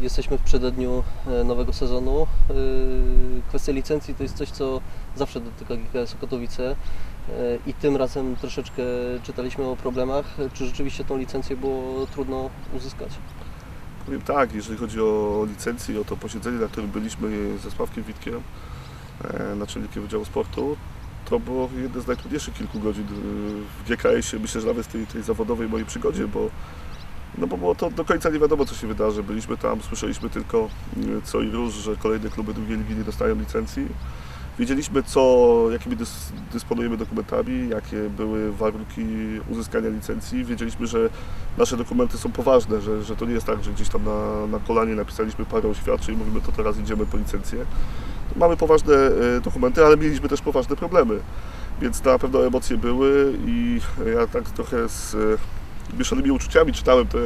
Jesteśmy w przededniu e, nowego sezonu. E, Kwestia licencji to jest coś, co zawsze dotyka GKS Katowice i tym razem troszeczkę czytaliśmy o problemach. Czy rzeczywiście tą licencję było trudno uzyskać? Powiem tak, jeżeli chodzi o licencję i o to posiedzenie, na którym byliśmy ze Sławkiem Witkiem, e, naczelnikiem Wydziału Sportu, to było jedne z najtrudniejszych kilku godzin w GKS-ie, myślę, że nawet w tej, tej zawodowej mojej przygodzie, bo, no bo było to do końca nie wiadomo, co się wydarzy. Byliśmy tam, słyszeliśmy tylko e, co i róż, że kolejne kluby drugiej ligi nie dostają licencji. Wiedzieliśmy, co, jakimi dys, dysponujemy dokumentami, jakie były warunki uzyskania licencji. Wiedzieliśmy, że nasze dokumenty są poważne, że, że to nie jest tak, że gdzieś tam na, na kolanie napisaliśmy parę oświadczeń i mówimy, to teraz idziemy po licencję. Mamy poważne e, dokumenty, ale mieliśmy też poważne problemy. Więc na pewno emocje były i ja tak trochę z mieszanymi uczuciami czytałem te,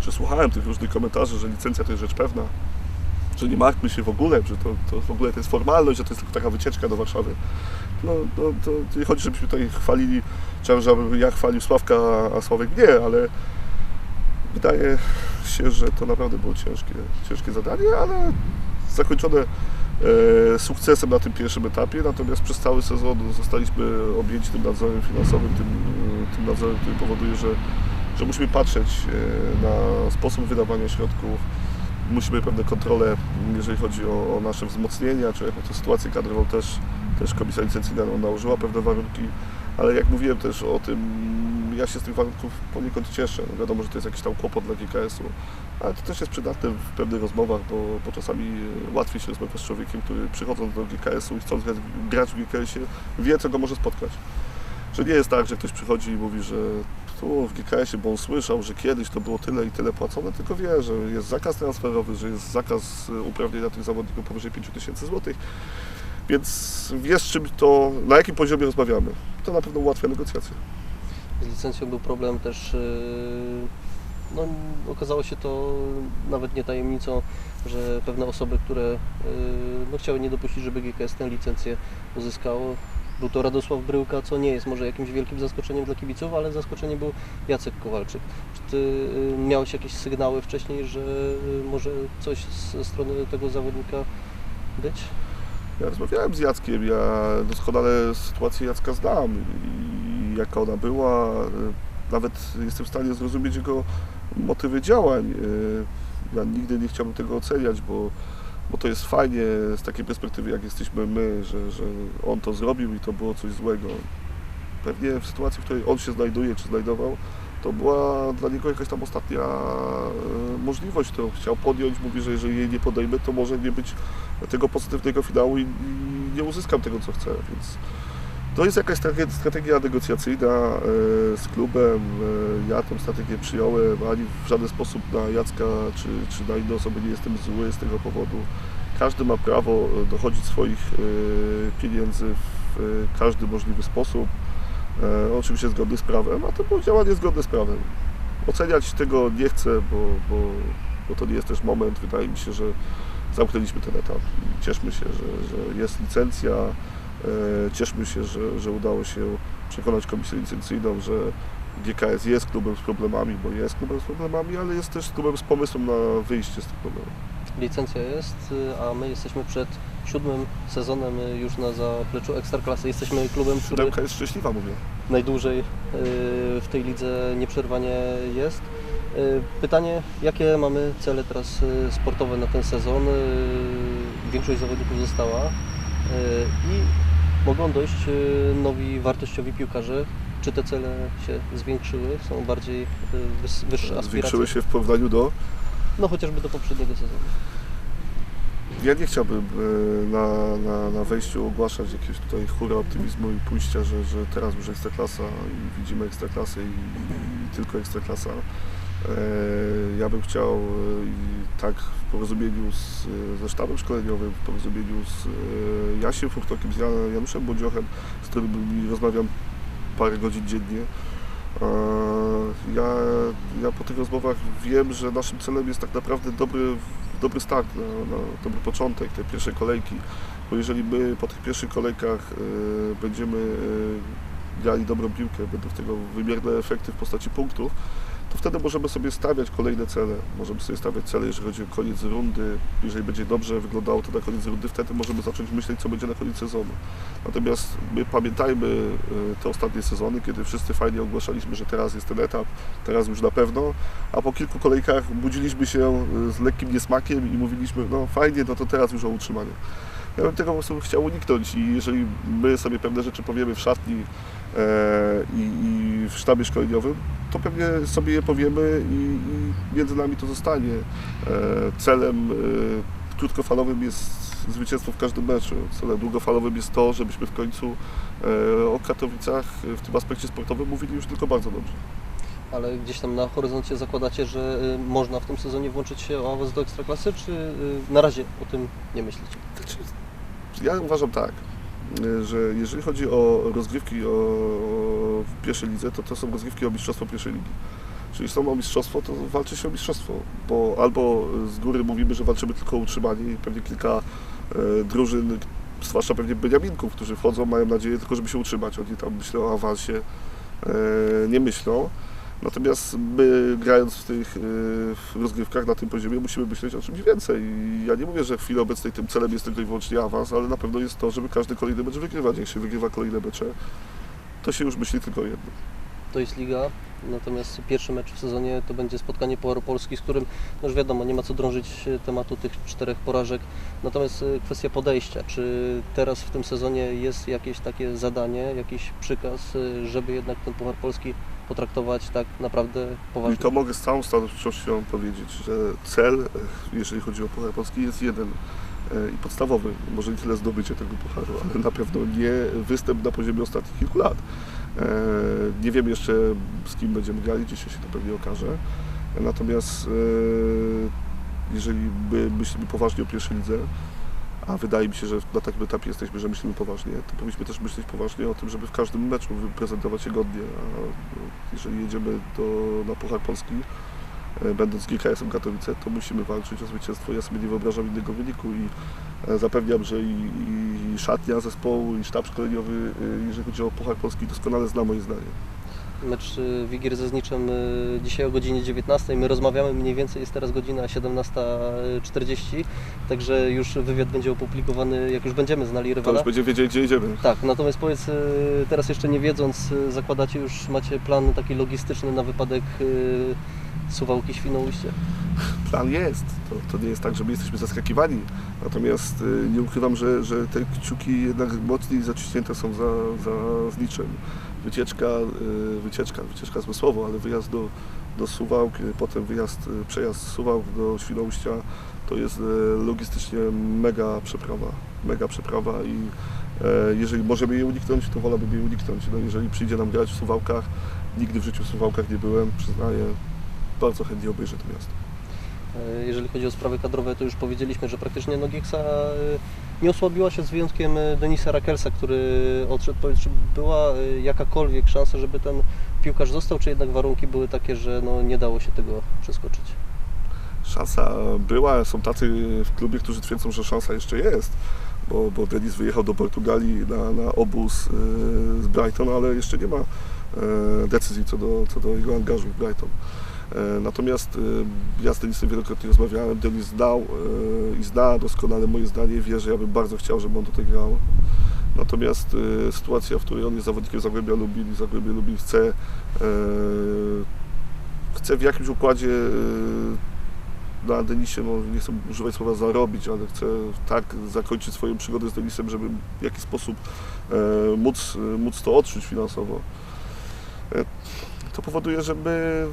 czy słuchałem tych różnych komentarzy, że licencja to jest rzecz pewna, że nie martwmy się w ogóle, że to, to w ogóle to jest formalność, że to jest tylko taka wycieczka do Warszawy. No, no to nie chodzi, żebyśmy tutaj chwalili, czy żebym ja chwalił Sławka, a Sławek nie, ale wydaje się, że to naprawdę było ciężkie, ciężkie zadanie, ale zakończone sukcesem na tym pierwszym etapie, natomiast przez cały sezon zostaliśmy objęci tym nadzorem finansowym, tym, e, tym nadzorem, który powoduje, że, że musimy patrzeć e, na sposób wydawania środków, musimy pewne kontrole, jeżeli chodzi o, o nasze wzmocnienia, czy jakąś sytuację kadrową też, też komisja licencyjna nałożyła pewne warunki, ale jak mówiłem też o tym, ja się z tych warunków poniekąd cieszę. No wiadomo, że to jest jakiś tam kłopot dla GKS-u, ale to też jest przydatne w pewnych rozmowach, bo, bo czasami łatwiej się rozmawia z człowiekiem, który przychodząc do GKS-u i chcąc grać w GKS-ie, wie, co go może spotkać. Że nie jest tak, że ktoś przychodzi i mówi, że tu w GKS-ie, bo on słyszał, że kiedyś to było tyle i tyle płacone, tylko wie, że jest zakaz transferowy, że jest zakaz uprawnienia tych zawodników powyżej 5000 zł. Więc wie z czym to, na jakim poziomie rozmawiamy. To na pewno ułatwia negocjacje. Licencją był problem też, yy, no okazało się to nawet nie tajemnicą, że pewne osoby, które yy, no, chciały nie dopuścić, żeby GKS tę licencję uzyskało, był to Radosław Bryłka, co nie jest może jakimś wielkim zaskoczeniem dla kibiców, ale zaskoczeniem był Jacek Kowalczyk. Czy Ty y, miałeś jakieś sygnały wcześniej, że y, może coś ze strony tego zawodnika być? Ja rozmawiałem z Jackiem, ja doskonale sytuację Jacka znam jaka ona była. Nawet jestem w stanie zrozumieć jego motywy działań. Ja nigdy nie chciałbym tego oceniać, bo bo to jest fajnie z takiej perspektywy, jak jesteśmy my, że, że on to zrobił i to było coś złego. Pewnie w sytuacji, w której on się znajduje, czy znajdował, to była dla niego jakaś tam ostatnia e, możliwość, którą chciał podjąć. Mówi, że jeżeli jej nie podejmę, to może nie być tego pozytywnego finału i nie uzyskam tego, co chcę. Więc to jest jakaś strategia negocjacyjna e, z klubem. E, ja tę strategię przyjąłem, ani w żaden sposób na Jacka czy, czy na inne osoby nie jestem zły z tego powodu. Każdy ma prawo dochodzić swoich pieniędzy w każdy możliwy sposób. Oczywiście zgodny z prawem, a to było działanie zgodne z prawem. Oceniać tego nie chcę, bo, bo, bo to nie jest też moment. Wydaje mi się, że zamknęliśmy ten etap i cieszmy się, że, że jest licencja. Cieszmy się, że, że udało się przekonać komisję licencyjną, że GKS jest klubem z problemami, bo jest klubem z problemami, ale jest też klubem z pomysłem na wyjście z tych problemów. Licencja jest, a my jesteśmy przed siódmym sezonem już na zapleczu Ekstraklasy. Jesteśmy klubem, który Siódemka jest szczęśliwa, mówię. najdłużej y, w tej lidze nieprzerwanie jest. Y, Pytanie, jakie mamy cele teraz y, sportowe na ten sezon? Większość zawodników została i mogą dojść y, nowi wartościowi piłkarze. Czy te cele się zwiększyły? Są bardziej wys- wyższe aspiracje? Zwiększyły się w porównaniu do No chociażby do poprzedniego sezonu. Ja nie chciałbym e, na, na, na wejściu ogłaszać jakiegoś tutaj hura optymizmu i pójścia, że, że teraz już Ekstraklasa i widzimy Ekstraklasę i, i tylko Ekstraklasa. E, Ja bym chciał e, tak w porozumieniu z, ze sztabem szkoleniowym, w porozumieniu z e, Jasiem Furtokiem, z Jan- Januszem Bodziochem, z którym rozmawiam parę godzin dziennie. E, Ja, ja po tych rozmowach wiem, że naszym celem jest tak naprawdę dobry, dobry start, na, na dobry początek tej pierwszej kolejki, bo jeżeli my po tych pierwszych kolejkach e, będziemy e, grali dobrą piłkę, będą w tego wymierne efekty w postaci punktów, to wtedy możemy sobie stawiać kolejne cele. Możemy sobie stawiać cele, jeżeli chodzi o koniec rundy. Jeżeli będzie dobrze wyglądało to na koniec rundy, wtedy możemy zacząć myśleć, co będzie na koniec sezonu. Natomiast my pamiętajmy e, te ostatnie sezony, kiedy wszyscy fajnie ogłaszaliśmy, że teraz jest ten etap, teraz już na pewno, a po kilku kolejkach budziliśmy się e, z lekkim niesmakiem i mówiliśmy, no fajnie, no to teraz już o utrzymanie. Ja bym tego po prostu chciał uniknąć i jeżeli my sobie pewne rzeczy powiemy w szatni i, i w sztabie szkoleniowym, to pewnie sobie je powiemy i, i między nami to zostanie. E, celem e, krótkofalowym jest zwycięstwo w każdym meczu. Celem długofalowym jest to, żebyśmy w końcu e, o Katowicach w tym aspekcie sportowym mówili już tylko bardzo dobrze. Ale gdzieś tam na horyzoncie zakładacie, że y, można w tym sezonie włączyć się o awans do Ekstraklasy, czy y, na razie o tym nie myślicie? Znaczy, Ja uważam tak, że jeżeli chodzi o rozgrywki o, w pierwszej lidze, to to są rozgrywki o mistrzostwo pierwszej ligi. Czyli są o mistrzostwo, to walczy się o mistrzostwo, bo albo z góry mówimy, że walczymy tylko o utrzymanie i pewnie kilka e, drużyn, zwłaszcza pewnie Beniaminków, którzy wchodzą, mają nadzieję tylko, żeby się utrzymać. Oni tam myślą o awansie, e, nie myślą. Natomiast my grając w tych e, w rozgrywkach na tym poziomie musimy myśleć o czymś więcej. I ja nie mówię, że w chwili obecnej tym celem jest tylko i wyłącznie awans, ale na pewno jest to, żeby każdy kolejny mecz wygrywać. Jak się wygrywa kolejne mecze, to się już myśli tylko o jednym. To jest liga, natomiast pierwszy mecz w sezonie to będzie spotkanie Pucharu Polski, z którym no już wiadomo, nie ma co drążyć y, tematu tych czterech porażek. Natomiast y, kwestia podejścia, czy teraz w tym sezonie jest jakieś takie zadanie, jakiś przykaz, y, żeby jednak ten Puchar Polski potraktować tak naprawdę I poważnie? to mogę z całą stanowczością powiedzieć, że cel, e, jeżeli chodzi o Puchar Polski, jest jeden e, i podstawowy. Może nie tyle zdobycie tego pucharu, ale na pewno nie występ na poziomie ostatnich kilku lat. E, Nie wiem jeszcze z kim będziemy grali, dzisiaj się to pewnie okaże. Natomiast jeżeli my myślimy poważnie o pierwszej lidze, a wydaje mi się, że na takim etapie jesteśmy, że myślimy poważnie, to powinniśmy też myśleć poważnie o tym, żeby w każdym meczu prezentować się godnie. A no, jeżeli jedziemy do, na Puchar Polski, e, będąc GKS-em Katowice, to musimy walczyć o zwycięstwo. Ja sobie nie wyobrażam innego wyniku i e, zapewniam, że i, i szatnia zespołu, i sztab szkoleniowy, e, jeżeli chodzi o Puchar Polski, doskonale zna moje zdanie. Mecz y, Wigier ze Zniczem y, dzisiaj o godzinie 19. My rozmawiamy, mniej więcej jest teraz godzina 17.40, także już wywiad będzie opublikowany, jak już będziemy znali To rywala. już będziemy wiedzieli, gdzie jedziemy. Tak, natomiast powiedz, y, teraz jeszcze nie wiedząc, zakładacie już, macie plan taki logistyczny na wypadek Suwałki Świnoujście? Plan jest. To, to nie jest tak, że my jesteśmy zaskakiwani. Natomiast y, nie ukrywam, że, że te kciuki jednak mocniej zaciśnięte są za, za zniczem. Wycieczka, y, wycieczka, wycieczka zmysłowo, ale wyjazd do, do Suwałk, y, potem wyjazd, przejazd z Suwałk do Świnoujścia to jest logistycznie mega przeprawa. Mega przeprawa i e, jeżeli możemy jej uniknąć, to wolałbym jej uniknąć. No, jeżeli przyjdzie nam grać w Suwałkach, nigdy w życiu w Suwałkach nie byłem, przyznaję, bardzo chętnie obejrzę to miasto. Y, Jeżeli chodzi o sprawy kadrowe, to już powiedzieliśmy, że praktycznie no, Gieksa y, nie osłabiła się z wyjątkiem y, Denisa Rakelsa, który odszedł. Powiedz, czy była jakakolwiek szansa, żeby ten piłkarz został, czy jednak warunki były takie, że no, nie dało się tego przeskoczyć? Szansa była, są tacy w klubie, którzy twierdzą, że szansa jeszcze jest, bo, bo Denis wyjechał do Portugalii na, na obóz z Brighton, ale jeszcze nie ma e, decyzji co do, co do jego angażu w Brighton. E, Natomiast e, ja z Denisem wielokrotnie rozmawiałem, Denis znał e, i zna doskonale moje zdanie, wie, że ja bym bardzo chciał, żeby on tutaj grał. Natomiast sytuacja, w której on jest zawodnikiem Zagłębia Lubin i Zagłębie Lubin chce, chce w jakimś układzie na Denisie, no nie chcę używać słowa zarobić, ale chcę tak zakończyć swoją przygodę z Denisem, żeby w jakiś sposób móc, móc to odczuć finansowo. To powoduje, że my,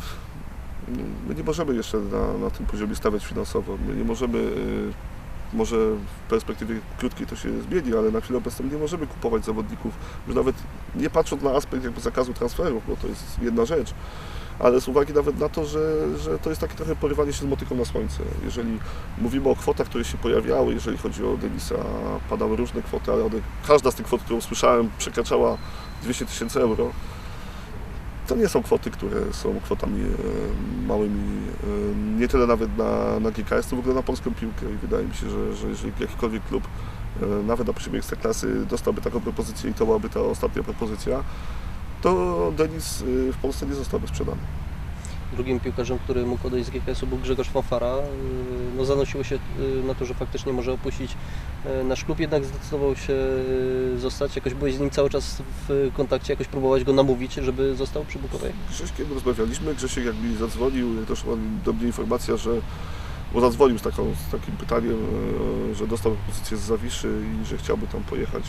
my nie możemy jeszcze na, na tym poziomie stawiać finansowo. My nie możemy, e, może w perspektywie krótkiej to się zmieni, ale na chwilę obecną nie możemy kupować zawodników, już nawet nie patrząc na aspekt jakby zakazu transferów, bo to jest jedna rzecz, ale z uwagi nawet na to, że, że to jest takie trochę porywanie się z motyką na słońce. Jeżeli mówimy o kwotach, które się pojawiały, jeżeli chodzi o Denisa, padały różne kwoty, ale one, każda z tych kwot, którą słyszałem, przekraczała 200 tysięcy euro. To nie są kwoty, które są kwotami e, małymi, e, nie tyle nawet na, na GKS, to w ogóle na polską piłkę i wydaje mi się, że, że jeżeli jakikolwiek klub, e, nawet na poziomie ekstraklasy, dostałby taką propozycję i to byłaby ta ostatnia propozycja, to Denis w Polsce nie zostałby sprzedany. Drugim piłkarzem, który mógł odejść z GKS-u był Grzegorz Fanfara. Y, No, zanosiło się y, na to, że faktycznie może opuścić y, nasz klub, jednak zdecydował się zostać. Jakoś byłeś z nim cały czas w kontakcie, jakoś próbować go namówić, żeby został przy Bukowej? Grzesikiem rozmawialiśmy, Grzesiek jak mi zadzwonił, doszła do mnie informacja, że bo zadzwonił z, taką, z takim pytaniem, e, że dostał propozycję z Zawiszy i że chciałby tam pojechać,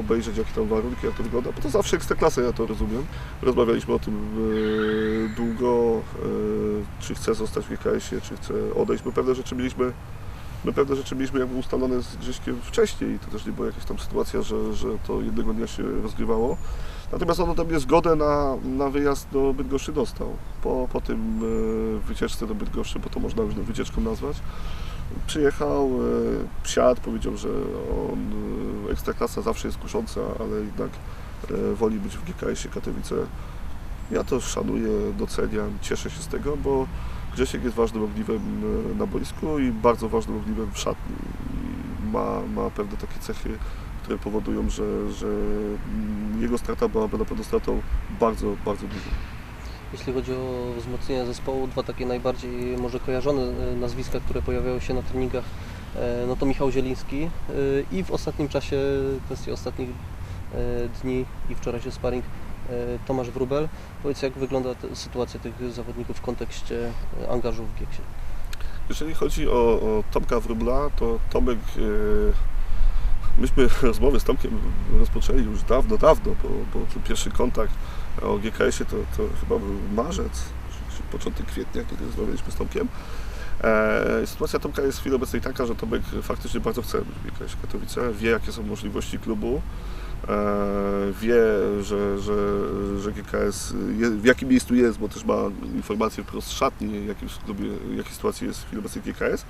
obejrzeć jakie tam warunki, jak to wygląda, bo to zawsze ekstraklasa, ja to rozumiem. Rozmawialiśmy o tym e, długo, e, czy chce zostać w GKS-ie, czy chce odejść. My pewne rzeczy mieliśmy My pewne rzeczy mieliśmy jakby ustalone z Grześkiem wcześniej to też nie była jakaś tam sytuacja, że, że to jednego dnia się rozgrywało. Natomiast on ode mnie zgodę na, na wyjazd do Bydgoszczy dostał. Po, po tym e, wycieczce do Bydgoszczy, bo to można już wycieczką nazwać, przyjechał, e, siadł, powiedział, że on, e, ekstraklasa zawsze jest kusząca, ale jednak woli być w GKS-ie Katowice. Ja to szanuję, doceniam, cieszę się z tego, bo Grzesiek jest ważnym ogniwem na boisku i bardzo ważnym ogniwem w szatni. Ma, ma pewne takie cechy, które powodują, że, że mm, jego strata byłaby na pewno stratą bardzo, bardzo dużą. Jeśli chodzi o wzmocnienie zespołu, dwa takie najbardziej może kojarzone e, nazwiska, które pojawiały się na treningach, e, no to Michał Zieliński e, i w ostatnim czasie, kwestii ostatnich dni i wczorajszy sparring Tomasz Wróbel. Powiedz, jak wygląda sytuacja tych zawodników w kontekście angażu w Gieksie? Jeżeli chodzi o, o Tomka Wróbla, to Tomek, myśmy rozmowę z Tomkiem rozpoczęli już dawno, dawno, bo, bo pierwszy kontakt o GKS-ie to, to chyba był marzec, czy, początek kwietnia, kiedy rozmawialiśmy z Tomkiem. E, sytuacja Tomka jest w chwili obecnej taka, że Tomek faktycznie bardzo chce być w GKS Katowice, wie jakie są możliwości klubu, wie, że, że, że GKS w jakim miejscu jest, bo też ma informacje wprost szatni, jakiej sytuacji jest w obecnej GKS.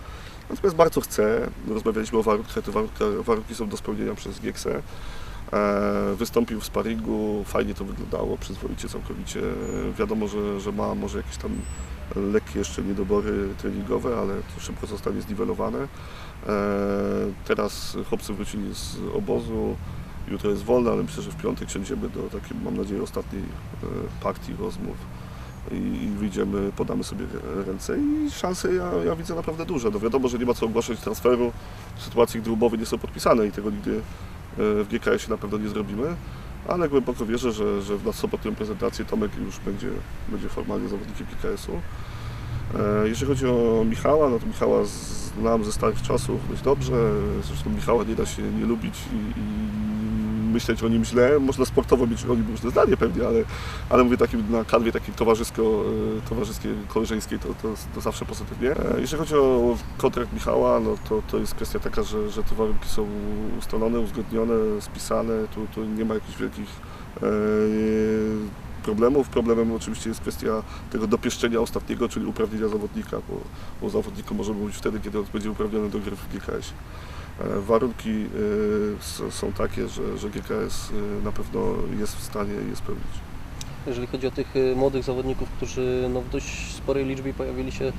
Natomiast bardzo chce, rozmawialiśmy o warunkach, te warunki, warunki są do spełnienia przez GKS. E, wystąpił w sparingu, fajnie to wyglądało, przyzwoicie całkowicie. Wiadomo, że, że ma może jakieś tam lekkie jeszcze niedobory treningowe, ale to szybko zostanie zniwelowane. E, teraz chłopcy wrócili z obozu, jutro jest wolne, ale myślę, że w piątek siądziemy do takiej, mam nadzieję, ostatniej e, partii rozmów i, wyjdziemy, podamy sobie ręce i szanse ja, ja widzę naprawdę duże. No wiadomo, że nie ma co ogłaszać transferu w sytuacji, gdy umowy nie są podpisane i tego nigdy e, w GKS-ie na pewno nie zrobimy, ale głęboko wierzę, że, że na sobotnią prezentację Tomek już będzie, będzie formalnie zawodnikiem GKS-u. E, Jeżeli chodzi o Michała, no to Michała znam ze starych czasów dość dobrze. Zresztą Michała nie da się nie lubić i, i myśleć o nim źle. Można sportowo mieć o nim różne zdanie pewnie, ale, ale mówię takim na kanwie takiej towarzysko, e, towarzyskiej, koleżeńskiej, to, to, to zawsze pozytywnie. E, Jeżeli chodzi o kontrakt Michała, no to, to jest kwestia taka, że, że te warunki są ustalone, uzgodnione, spisane. Tu, tu nie ma jakichś wielkich e, problemów. Problemem oczywiście jest kwestia tego dopieszczenia ostatniego, czyli uprawnienia zawodnika, bo, bo zawodnikiem może być wtedy, kiedy on będzie uprawniony do gry w GKS. E, Warunki e, są takie, że, że GKS e, na pewno jest w stanie je spełnić. Jeżeli chodzi o tych młodych zawodników, którzy no, w dość sporej liczbie pojawili się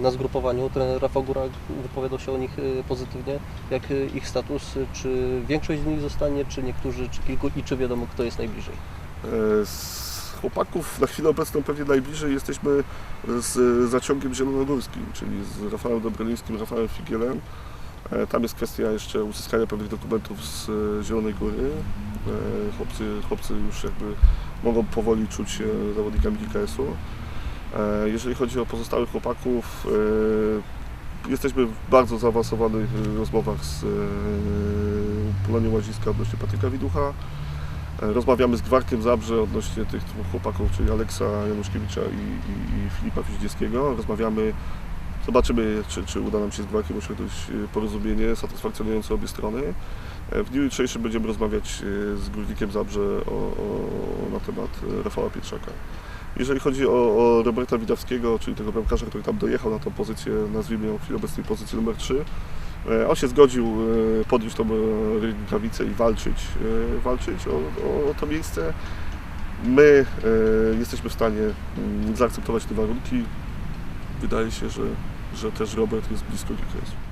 na zgrupowaniu, trener Rafał Górak wypowiadał się o nich pozytywnie. Jak ich status? Czy większość z nich zostanie, czy niektórzy, czy kilku i czy wiadomo kto jest najbliżej? Z chłopaków na chwilę obecną pewnie najbliżej jesteśmy z zaciągiem zielonogórskim, czyli z Rafałem Dobrolińskim, Rafałem Figielem. E, Tam jest kwestia jeszcze uzyskania pewnych dokumentów z e, Zielonej Góry. E, Chłopcy, chłopcy już jakby mogą powoli czuć się zawodnikami GKS-u. Jeżeli chodzi o pozostałych chłopaków, jesteśmy w bardzo zaawansowanych rozmowach z Polonią Łaziska odnośnie Patryka Widucha. Rozmawiamy z Gwarkiem Zabrze odnośnie tych dwóch chłopaków, czyli Aleksa Januszkiewicza i, i, i Filipa Fiździeckiego. Rozmawiamy, zobaczymy, czy, czy uda nam się z Gwarkiem osiągnąć e, porozumienie satysfakcjonujące obie strony. E, W dniu jutrzejszym będziemy rozmawiać e, z Górnikiem Zabrze o, o, na temat Rafała Pietrzaka. Jeżeli chodzi o, o Roberta Widawskiego, czyli tego bramkarza, który tam dojechał na tą pozycję, nazwijmy ją w chwili obecnej pozycję numer 3, E, On się zgodził podjąć tą rękawicę i walczyć, walczyć o, o to miejsce. My jesteśmy w stanie mm, zaakceptować te warunki. Wydaje się, że, że też Robert jest blisko GKS.